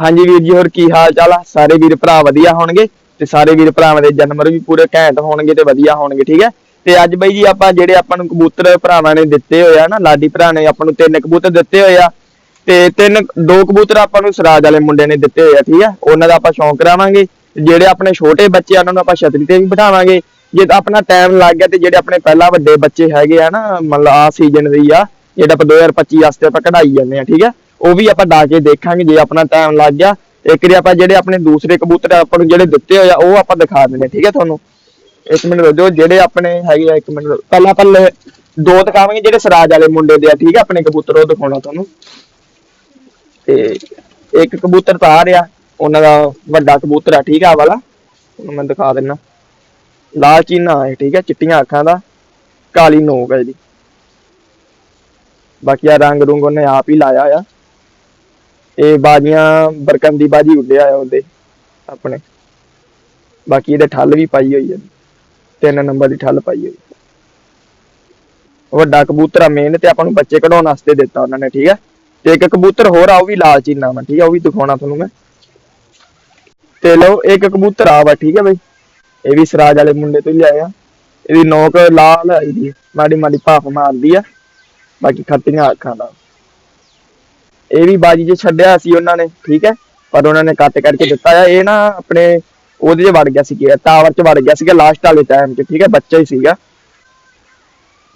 ਹਾਂਜੀ ਵੀਰ ਜੀ, ਹੋਰ ਕੀ ਹਾਲ ਚਾਲ ਆ? ਸਾਰੇ ਵੀਰ ਭਰਾ ਵਧੀਆ ਹੋਣਗੇ ਤੇ ਸਾਰੇ ਵੀਰ ਭਰਾਵਾਂ ਦੇ ਜਨਮਰ ਵੀ ਪੂਰੇ ਘੈਂਟ ਹੋਣਗੇ ਤੇ ਵਧੀਆ ਹੋਣਗੇ, ਠੀਕ ਹੈ? ਤੇ ਅੱਜ ਬਈ ਜੀ ਆਪਾਂ ਜਿਹੜੇ ਆਪਾਂ ਨੂੰ ਕਬੂਤਰ ਭਰਾਵਾਂ ਨੇ ਦਿੱਤੇ ਹੋਏ ਆ ਨਾ, ਲਾਡੀ ਭਰਾ ਨੇ ਆਪਾਂ ਨੂੰ ਤਿੰਨ ਕਬੂਤਰ ਦਿੱਤੇ ਹੋਏ ਆ ਤੇ ਤਿੰਨ, ਦੋ ਕਬੂਤਰ ਆਪਾਂ ਨੂੰ ਸਰਾਜ ਵਾਲੇ ਮੁੰਡੇ ਨੇ ਦਿੱਤੇ ਹੋਏ ਆ, ਠੀਕ ਆ ਉਹਨਾਂ ਦਾ ਆਪਾਂ ਸ਼ੌਂਕ ਕਰਾਵਾਂਗੇ ਜਿਹੜੇ ਆਪਣੇ ਛੋਟੇ ਬੱਚੇ ਆ, ਉਹਨਾਂ ਨੂੰ ਆਪਾਂ ਛਤਰੀ ਤੇ ਵੀ ਬਿਠਾਵਾਂਗੇ। ਜੇ ਆਪਣਾ ਟਾਈਮ ਲੱਗ ਗਿਆ ਤੇ ਜਿਹੜੇ ਆਪਣੇ ਪਹਿਲਾਂ ਵੱਡੇ ਬੱਚੇ ਹੈਗੇ ਆ ਨਾ, ਮਤਲਬ ਆ ਸੀਜ਼ਨ ਦੀ ਆ, ਜਿਹੜਾ ਆਪਾਂ 2025 ਵਾਸਤੇ ਆਪਾਂ ਕਢਾਈ ਜਾਂਦੇ ਆ, ਠੀਕ ਆ ਉਹ ਵੀ ਆਪਾਂ ਡਾ ਕੇ ਦੇਖਾਂਗੇ ਜੇ ਆਪਣਾ ਟਾਈਮ ਲੱਗ ਗਿਆ। ਇੱਕ ਵਾਰੀ ਆਪਾਂ ਜਿਹੜੇ ਆਪਣੇ ਦੂਸਰੇ ਕਬੂਤਰ ਆਪਾਂ ਨੂੰ ਜਿਹੜੇ ਦਿੱਤੇ ਹੋਏ ਉਹ ਆਪਾਂ ਦਿਖਾ ਦਿੰਦੇ ਠੀਕ ਹੈ ਤੁਹਾਨੂੰ? ਇੱਕ ਮਿੰਟ ਰੁਕੋ ਜਿਹੜੇ ਆਪਣੇ ਹੈਗੇ ਆ, ਇੱਕ ਮਿੰਟ ਪਹਿਲਾਂ ਆਪਾਂ ਦੋ ਦਿਖਾਵਾਂਗੇ ਜਿਹੜੇ ਸਰਾਜ ਵਾਲੇ ਮੁੰਡੇ ਦੇ ਆ, ਠੀਕ ਹੈ? ਆਪਣੇ ਕਬੂਤਰ, ਉਹ ਦਿਖਾਉਣਾ ਤੁਹਾਨੂੰ। ਤੇ ਇੱਕ ਕਬੂਤਰ ਤਾਂ ਆ ਰਿਹਾ, ਉਹਨਾਂ ਦਾ ਵੱਡਾ ਕਬੂਤਰ ਆ, ਠੀਕ ਆ ਵਾਲਾ। ਉਹਨੂੰ ਮੈਂ ਦਿਖਾ ਦਿੰਨਾ। ਲਾਲ ਚੀਨਾ ਹੈ, ਠੀਕ ਹੈ? ਚਿੱਟੀਆਂ ਅੱਖਾਂ ਦਾ। ਕਾਲੀ ਨੋਕ ਹੈ ਇਹਦੀ। ਬਾਕੀ ਆ ਰੰਗ ਰੁੰਗ ਉਹਨੇ ਆਪ ਹੀ ਲਾਇਆ ਆ ਇਹ ਬਾਜੀਆਂ ਬਰਕਨ ਦੀ ਬਾਜੀ ਉੱਡਿਆ ਆ ਉਹਦੇ, ਆਪਣੇ। ਬਾਕੀ ਇਹਦੇ ਠੱਲ ਵੀ ਪਾਈ ਹੋਈ ਹੈ। ਤਿੰਨ ਨੰਬਰ ਦੀ ਠੱਲ ਪਾਈ ਹੋਈ ਵੱਡਾ ਕਬੂਤਰ ਆ ਮੇਨ ਤੇ ਆਪਾਂ ਨੂੰ ਬੱਚੇ ਕਢਾਉਣ ਵਾਸਤੇ ਦਿੱਤਾ ਉਹਨਾਂ ਨੇ, ਠੀਕ ਹੈ? ਤੇ ਇੱਕ ਕਬੂਤਰ ਹੋਰ ਆ, ਉਹ ਵੀ ਲਾਲ ਚੀਨਾ ਵਾ, ਠੀਕ ਆ ਉਹ ਵੀ ਦਿਖਾਉਣਾ ਤੁਹਾਨੂੰ ਮੈਂ। ਤੇ ਲਓ, ਇੱਕ ਕਬੂਤਰ ਆ ਵਾ, ਠੀਕ ਹੈ ਬਈ? ਇਹ ਵੀ ਸਰਾਜ ਵਾਲੇ ਮੁੰਡੇ ਤੋਂ ਹੀ ਲਿਆਇਆ ਇਹਦੀ ਨੋਕ ਲਾਲ ਆਈ ਦੀ ਮਾੜੀ ਮਾੜੀ ਭਾਫ ਮਾਰਦੀ ਆ। ਬਾਕੀ ਖੱਟੀਆਂ ਅੱਖਾਂ ਦਾ। ਇਹ ਵੀ ਬਾਜੀ 'ਚ ਛੱਡਿਆ ਸੀ ਉਹਨਾਂ ਨੇ, ਠੀਕ ਹੈ? ਪਰ ਉਹਨਾਂ ਨੇ ਕੱਟ ਕਰਕੇ ਦਿੱਤਾ ਆ। ਇਹ ਨਾ ਆਪਣੇ ਉਹਦੇ 'ਚ ਵੜ ਗਿਆ ਸੀ, ਕਿ ਟਾਵਰ 'ਚ ਵੜ ਗਿਆ ਸੀਗਾ ਲਾਸਟ ਵਾਲੇ ਟਾਈਮ 'ਚ, ਠੀਕ ਹੈ? ਬੱਚਾ ਹੀ ਸੀਗਾ।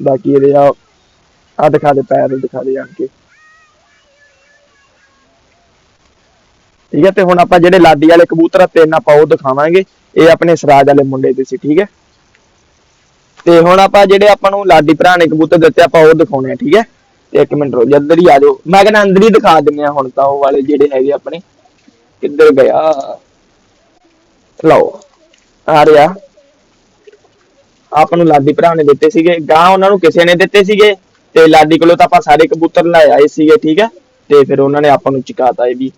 ਬਾਕੀ ਇਹਦੇ ਆ ਆ ਦਿਖਾ ਦੇ, ਪੈਰ ਦਿਖਾ ਦੇ ਆਣ ਕੇ। ਠੀਕ ਹੈ? ਤੇ ਹੁਣ ਆਪਾਂ ਜਿਹੜੇ ਲਾਡੀ ਵਾਲੇ ਕਬੂਤਰ ਆ, ਤਿੰਨ ਆਪਾਂ ਉਹ ਦਿਖਾਵਾਂਗੇ। ਇਹ ਆਪਣੇ ਸਰਾਜ ਵਾਲੇ ਮੁੰਡੇ ਦੇ ਸੀ, ਠੀਕ ਹੈ? ਤੇ ਹੁਣ ਆਪਾਂ ਜਿਹੜੇ ਆਪਾਂ ਨੂੰ ਲਾਡੀ ਭਰਾ ਨੇ ਕਬੂਤਰ ਦਿੱਤੇ, ਆਪਾਂ ਉਹ ਦਿਖਾਉਣੇ ਆ, ਠੀਕ ਹੈ? ਇੱਕ ਮਿੰਟ ਰੁਕ ਜਾ ਹੀ ਆ ਜਾਓ। ਮੈਂ ਕਹਿੰਦਾ ਅੰਦਰ ਹੀ ਦਿਖਾ ਦਿੰਨੇ ਆ ਹੁਣ ਤਾਂ ਉਹ ਵਾਲੇ ਜਿਹੜੇ ਹੈਗੇ ਆਪਣੇ। ਕਿੱਧਰ ਗਿਆ? ਲਓ, ਆ ਰਿਹਾ। ਆਪਾਂ ਨੂੰ ਲਾਡੀ ਭਰਾ ਨੇ ਦਿੱਤੇ ਸੀਗੇ। ਗਾਂ ਉਹਨਾਂ ਨੂੰ ਕਿਸੇ ਨੇ ਦਿੱਤੇ ਸੀਗੇ। ਤੇ ਲਾਡੀ ਕੋਲੋਂ ਤਾਂ ਆਪਾਂ ਸਾਰੇ ਕਬੂਤਰ ਲੈ ਆਏ ਸੀਗੇ, ਠੀਕ ਹੈ? ਤੇ ਫਿਰ ਉਹਨਾਂ ਨੇ ਆਪਾਂ ਨੂੰ ਚਕਾਤਾ ਇਹ ਵੀ।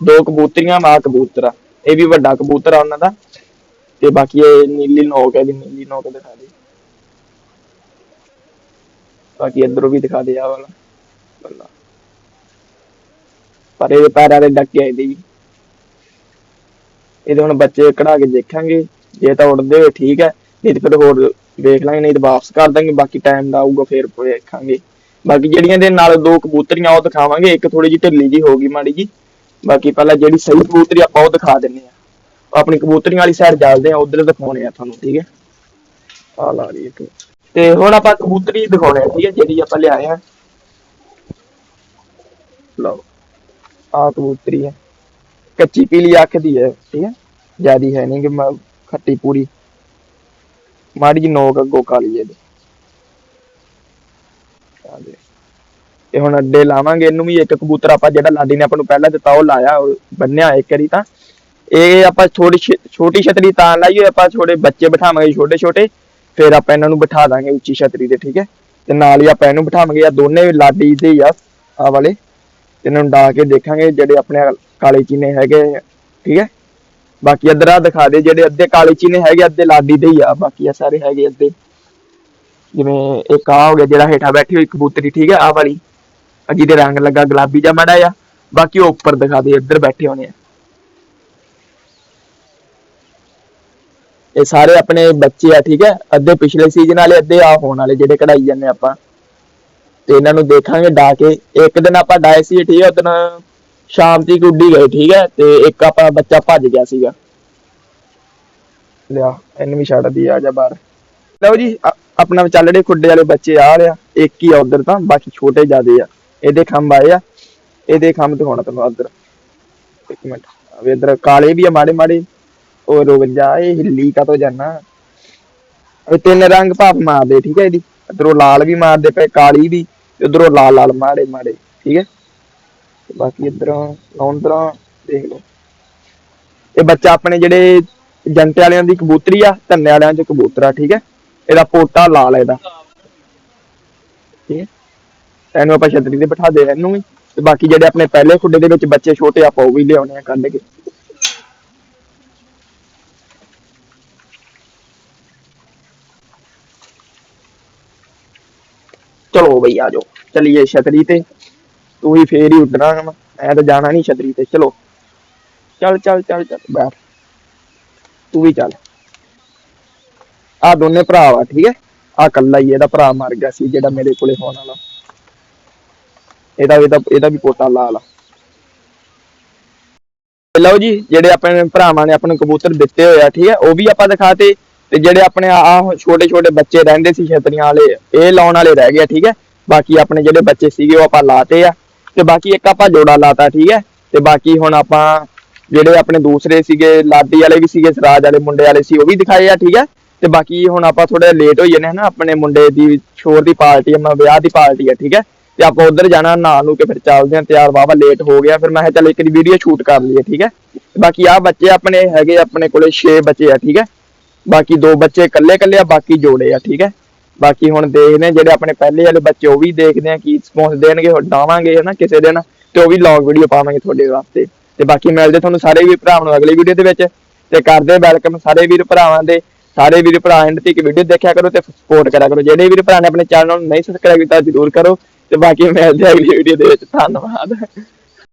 ਦੋ ਕਬੂਤਰੀਆਂ ਮਾਂ ਕਬੂਤਰ ਇਹ ਵੀ ਵੱਡਾ ਕਬੂਤਰ ਆ ਉਹਨਾਂ ਦਾ। ਤੇ ਬਾਕੀ ਇਹ ਨੀਲੀ ਨੋਕ ਹੈ ਵੀ ਨੀਲੀ ਨੋਕ ਦਿਖਾ ਦੇ ਬਾਕੀ ਇਧਰੋਂ ਵੀ ਦਿਖਾ ਦੇ ਆ ਵਾਲਾ। ਬੱਲਾ ਪਰ ਇਹਦੇ ਪੈਰਾਂ ਦੇ ਡੱਕੇ ਇਹਦੇ ਵੀ। ਇਹਦੇ ਹੁਣ ਬੱਚੇ ਕਢਾ ਕੇ ਦੇਖਾਂਗੇ। ਜੇ ਤਾਂ ਉੜਦੇ ਹੋਏ ਠੀਕ ਹੈ। ਨਹੀਂ ਤੇ ਫਿਰ ਹੋਰ ਦੇਖ ਲਾਂਗੇ, ਨਹੀਂ ਤਾਂ ਵਾਪਸ ਕਰ ਦਾਂਗੇ। ਬਾਕੀ ਟਾਈਮ ਦਾ ਆਊਗਾ, ਫੇਰ ਦੇਖਾਂਗੇ। ਬਾਕੀ ਜਿਹੜੀਆਂ ਦੇ ਨਾਲ ਦੋ ਕਬੂਤਰੀਆਂ, ਉਹ ਦਿਖਾਵਾਂਗੇ। ਇੱਕ ਥੋੜੀ ਜਿਹੀ ਢਿੱਲੀ ਜੀ ਹੋਗੀ ਮਾੜੀ ਜੀ ਬਾਕੀ ਪਹਿਲਾਂ ਜਿਹੜੀ ਸਹੀ ਕਬੂਤਰੀ ਆਪਾਂ ਉਹ ਦਿਖਾ ਦਿੰਨੇ ਆ ਆਪਣੀ ਕਬੂਤਰੀਆਂ ਵਾਲੀ ਸਾਈਡ ਚੱਲਦੇ ਆ ਉਧਰ ਦਿਖਾਉਣੇ ਆ ਤੁਹਾਨੂੰ, ਠੀਕ ਹੈ। ਆ ਲਾ ਰਹੀ ਇੱਕ। ਤੇ ਹੁਣ ਆਪਾਂ ਕਬੂਤਰੀ ਦਿਖਾਉਣੇ ਆ, ਠੀਕ ਹੈ, ਜਿਹੜੀ ਆਪਾਂ ਲਿਆਏ ਆ। ਲਓ ਆ ਕਬੂਤਰੀ ਹੈ ਕੱਚੀ ਪੀਲੀ ਅੱਖ ਦੀ ਹੈ, ਠੀਕ ਹੈ। ਜਿਆਦੀ ਹੈ ਨਹੀਂ ਕਿ ਖੱਟੀ ਪੂਰੀ। ਮਾੜੀ ਜੀ ਨੋਕ ਅੱਗੋਂ ਕਾਲੀ ਹੈ ਇਹਦੀ। ਤੇ ਹੁਣ ਅੱਡੇ ਲਾਵਾਂਗੇ, ਇਹਨੂੰ ਵੀ ਇੱਕ ਕਬੂਤਰ ਆਪਾਂ ਜਿਹੜਾ ਲਾਡੀ ਨੇ ਆਪਾਂ ਨੂੰ ਪਹਿਲਾਂ ਦਿੱਤਾ, ਉਹ ਲਾਇਆ ਬੰਨਿਆ ਇੱਕ ਵਾਰੀ ਤਾਂ। ਇਹ ਆਪਾਂ ਥੋੜੀ ਛੋਟੀ ਛਤਰੀ ਤਾਂ ਲਾਈ ਹੋਈ ਆਪਾਂ ਛੋਟੇ ਬੱਚੇ ਬਿਠਾਵਾਂਗੇ ਛੋਟੇ ਛੋਟੇ ਫਿਰ ਆਪਾਂ ਇਹਨਾਂ ਨੂੰ ਬਿਠਾ ਦਾਂਗੇ ਉੱਚੀ ਛਤਰੀ ਤੇ ਠੀਕ ਹੈ? ਤੇ ਨਾਲ ਹੀ ਆਪਾਂ ਇਹਨੂੰ ਬਿਠਾਵਾਂਗੇ ਆ ਦੋਨੇ ਲਾਡੀ ਦੇ ਆ ਆ ਵਾਲੇ। ਤੇ ਇਹਨਾਂ ਨੂੰ ਡਾ ਕੇ ਦੇਖਾਂਗੇ ਜਿਹੜੇ ਆਪਣੇ ਕਾਲੇ ਚੀਨੇ ਹੈਗੇ ਠੀਕ ਹੈ? ਬਾਕੀ ਇੱਧਰ ਆ ਦਿਖਾ ਦੇ ਜਿਹੜੇ ਅੱਧੇ ਕਾਲੇ ਚੀਨੇ ਹੈਗੇ, ਅੱਧੇ ਲਾਡੀ ਦੇ ਹੀ ਆ, ਬਾਕੀ ਆ ਸਾਰੇ ਹੈਗੇ ਅੱਧੇ। ਜਿਵੇਂ ਇੱਕ ਆ ਹੋ ਗਿਆ ਜਿਹੜਾ ਹੇਠਾਂ ਬੈਠੀ ਹੋਈ ਕਬੂਤਰੀ, ਠੀਕ ਹੈ? ਆ ਵਾਲੀ। ਆ ਜਿਹਦੇ ਰੰਗ ਲੱਗਾ ਗੁਲਾਬੀ ਜਿਹਾ ਮਾੜਾ ਆ ਬਾਕੀ ਉਹ ਉੱਪਰ ਦਿਖਾ ਦੇ, ਇੱਧਰ ਬੈਠੇ ਹੋਣੇ ਆ। ਇਹ ਸਾਰੇ ਆਪਣੇ ਬੱਚੇ ਆ, ਠੀਕ ਹੈ? ਅੱਧੇ ਪਿਛਲੇ ਸੀਜ਼ਨ ਵਾਲੇ, ਅੱਧੇ ਆ ਹੋਣ ਵਾਲੇ ਜਿਹੜੇ ਕਢਾਈ ਜਾਂਦੇ ਆਪਾਂ। ਤੇ ਇਹਨਾਂ ਨੂੰ ਦੇਖਾਂਗੇ, ਡਾ ਕੇ। ਇੱਕ ਦਿਨ ਆਪਾਂ ਡਾਏ ਸੀ ਠੀਕ ਹੈ? ਉਦੋਂ ਸ਼ਾਮ ਤੀਕ ਉੱਡੀ ਗਏ, ਠੀਕ ਹੈ? ਤੇ ਇੱਕ ਆਪਾਂ ਬੱਚਾ ਭੱਜ ਗਿਆ ਸੀਗਾ। ਲਿਆ, ਇਹਨੂੰ ਵੀ ਛੱਡ ਦੀ ਆ ਜਾ ਬਾਹਰ। ਲਓ ਜੀ ਆਪਣਾ ਵਿਚਾਲੜੇ ਖੁੱਡੇ ਵਾਲੇ ਬੱਚੇ ਆ ਰਿਆ ਇੱਕ ਹੀ ਆ ਉਧਰ ਤਾਂ, ਬਾਕੀ ਛੋਟੇ ਜਿਆਦੇ ਆ। ਇਹਦੇ ਖੰਭ ਆਏ ਆ। ਇਹਦੇ ਖੰਭ ਦਿਖਾਉਣਾ ਤੁਹਾਨੂੰ ਉਧਰ ਇੱਕ ਮਿੰਟ। ਅਵੇ ਇਧਰ ਕਾਲੇ ਵੀ ਆ ਮਾੜੇ ਮਾੜੇ ਉਹ ਰੁਕ ਜਾ, ਇਹ ਹਿੱਲੀ ਕਾ ਤੋਂ ਜਾਣਾ ਇਹ ਤਿੰਨ ਰੰਗ ਭਾਪ ਮਾਰਦੇ, ਠੀਕ ਹੈ ਇਹਦੀ ਇਧਰੋਂ ਲਾਲ ਵੀ ਮਾਰਦੇ ਪਏ, ਕਾਲੀ ਵੀ ਤੇ ਉਧਰੋਂ ਲਾਲ ਲਾਲ ਮਾੜੇ ਮਾੜੇ, ਠੀਕ ਹੈ? ਬਾਕੀ ਇਧਰੋਂ ਉਧਰੋਂ ਦੇਖ ਲਓ। ਇਹ ਬੱਚਾ ਆਪਣੇ ਜਿਹੜੇ ਜੰਟੇ ਵਾਲਿਆਂ ਦੀ ਕਬੂਤਰੀ ਆ, ਧੰਨੇ ਵਾਲਿਆਂ ਚ ਕਬੂਤਰ ਆ, ਠੀਕ ਹੈ? ਇਹਦਾ ਪੋਟਾ ਲਾਲ ਹੈ ਇਹਦਾ। ਠੀਕ ਹੈ? ਇਹਨੂੰ ਆਪਾਂ ਛਤਰੀ ਤੇ ਬਿਠਾ ਦੇ, ਇਹਨੂੰ ਵੀ। ਤੇ ਬਾਕੀ ਜਿਹੜੇ ਆਪਣੇ ਪਹਿਲੇ ਖੁੱਡੇ ਦੇ ਵਿੱਚ ਬੱਚੇ ਛੋਟੇ ਆਪਾਂ ਉਹ ਵੀ ਲਿਆਉਣੇ ਆ ਕੱਢ ਕੇ। ਚਲੋ ਬਈ ਆ ਜਾਓ, ਚਲਿਏ ਛਤਰੀ ਤੇ। ਤੂੰ ਹੀ ਫੇਰ ਹੀ ਉੱਡਣਾ ਵਾ ਐ ਤਾਂ ਜਾਣਾ ਨਹੀਂ ਛਤਰੀ ਤੇ, ਚਲੋ। ਚੱਲ ਚੱਲ ਚੱਲ ਚੱਲ, ਬੈਠ। ਤੂੰ ਵੀ ਚੱਲ। ਆ ਦੋਨੇ ਭਰਾ ਵਾ, ਠੀਕ ਹੈ? ਆ ਕੱਲਾ ਹੀ ਇਹਦਾ ਭਰਾ ਮਰ ਗਿਆ ਸੀ, ਜਿਹੜਾ ਮੇਰੇ ਕੋਲੇ ਹੋਣ ਵਾਲਾ। ਇਹਦਾ ਇਹਦਾ ਇਹਦਾ ਵੀ ਪੋਤਾ ਲਾਲ ਆ। ਲਓ ਜੀ, ਜਿਹੜੇ ਆਪਣੇ ਭਰਾਵਾਂ ਨੇ ਆਪਣੇ ਕਬੂਤਰ ਦਿੱਤੇ ਹੋਏ ਆ, ਠੀਕ ਹੈ? ਉਹ ਵੀ ਆਪਾਂ ਦਿਖਾਤੇ। ਤੇ ਜਿਹੜੇ ਆਪਣੇ ਆਹ ਛੋਟੇ ਛੋਟੇ ਬੱਚੇ ਰਹਿੰਦੇ ਸੀ ਛਤਰੀਆਂ ਵਾਲੇ, ਇਹ ਲਾਉਣ ਵਾਲੇ ਰਹਿ ਗਏ, ਠੀਕ ਹੈ? ਬਾਕੀ ਆਪਣੇ ਜਿਹੜੇ ਬੱਚੇ ਸੀਗੇ ਉਹ ਆਪਾਂ ਲਾਤੇ ਆ। ਤੇ ਬਾਕੀ ਇੱਕ ਆਪਾਂ ਜੋੜਾ ਲਾਤਾ, ਠੀਕ ਹੈ? ਤੇ ਬਾਕੀ ਹੁਣ ਆਪਾਂ ਜਿਹੜੇ ਆਪਣੇ ਦੂਸਰੇ ਸੀਗੇ, ਲਾਡੀ ਵਾਲੇ ਵੀ ਸੀਗੇ, ਸਰਾਜ ਵਾਲੇ, ਮੁੰਡੇ ਵਾਲੇ ਸੀ, ਉਹ ਵੀ ਦਿਖਾਏ ਆ, ਠੀਕ ਹੈ? ਤੇ ਬਾਕੀ ਹੁਣ ਆਪਾਂ ਥੋੜਾ ਲੇਟ ਹੋਈ ਜਾਂਦੇ ਹਾਂ ਨਾ, ਆਪਣੇ ਮੁੰਡੇ ਦੀ ਛੋਰ ਦੀ ਪਾਰਟੀ ਆ, ਮੈਂ ਵਿਆਹ ਦੀ ਪਾਰਟੀ ਆ, ਠੀਕ ਹੈ? ਤੇ ਆਪਾਂ ਉਧਰ ਜਾਣਾ, ਨਹਾ ਨੂੰ ਕੇ ਫਿਰ ਚੱਲਦੇ ਹਾਂ ਤਿਆਰ ਵਾਵਾ ਲੇਟ ਹੋ ਗਿਆ, ਫਿਰ ਮੈਂ ਕਿਹਾ ਚੱਲ ਇੱਕ ਵੀਡੀਓ ਸ਼ੂਟ ਕਰ ਲਈਏ, ਠੀਕ ਹੈ? ਬਾਕੀ ਆ ਬੱਚੇ ਆਪਣੇ ਹੈਗੇ ਆਪਣੇ ਕੋਲੇ 6 ਬੱਚੇ ਆ, ਠੀਕ ਹੈ? ਬਾਕੀ ਦੋ ਬੱਚੇ ਇਕੱਲੇ ਇਕੱਲੇ ਆ, ਬਾਕੀ ਜੋੜੇ ਆ, ਠੀਕ ਹੈ? ਬਾਕੀ ਹੁਣ ਦੇਖਦੇ ਆ ਜਿਹੜੇ ਆਪਣੇ ਪਹਿਲੇ ਵਾਲੇ ਬੱਚੇ ਉਹ ਵੀ ਦੇਖਦੇ ਆ ਕੀ ਰਿਸਪੌਂਸ ਦੇਣਗੇ ਹੁਣ ਡਾਵਾਂਗੇ, ਹਨਾ, ਕਿਸੇ ਦਿਨ, ਤੇ ਉਹ ਵੀ ਲੌਗ ਵੀਡੀਓ ਪਾਵਾਂਗੇ ਤੁਹਾਡੇ ਵਾਸਤੇ। ਤੇ ਬਾਕੀ ਮਿਲਦੇ ਤੁਹਾਨੂੰ ਸਾਰੇ ਵੀ ਭਰਾਵਾਂ ਨੂੰ ਅਗਲੀ ਵੀਡੀਓ ਦੇ ਵਿੱਚ। ਤੇ ਕਰਦੇ ਵੈਲਕਮ ਸਾਰੇ ਵੀਰ ਭਰਾਵਾਂ ਦੇ, ਸਾਰੇ ਵੀਰ ਭਰਾ ਐਂਡ ਤੱਕ ਵੀਡੀਓ ਦੇਖਿਆ ਕਰੋ ਤੇ ਸਪੋਰਟ ਕਰਿਆ ਕਰੋ। ਜਿਹੜੇ ਵੀਰ ਭਰਾ ਨੇ ਆਪਣੇ ਚੈਨਲ ਨੂੰ ਨਹੀਂ ਸਬਸਕ੍ਰਾਈਬ ਕੀਤਾ, ਜ਼ਰੂਰ ਕਰੋ। ਤੇ ਬਾਕੀ ਮਿਲਦੇ ਅਗਲੀ ਵੀਡੀਓ ਦੇ ਵਿੱਚ। ਧੰਨਵਾਦ।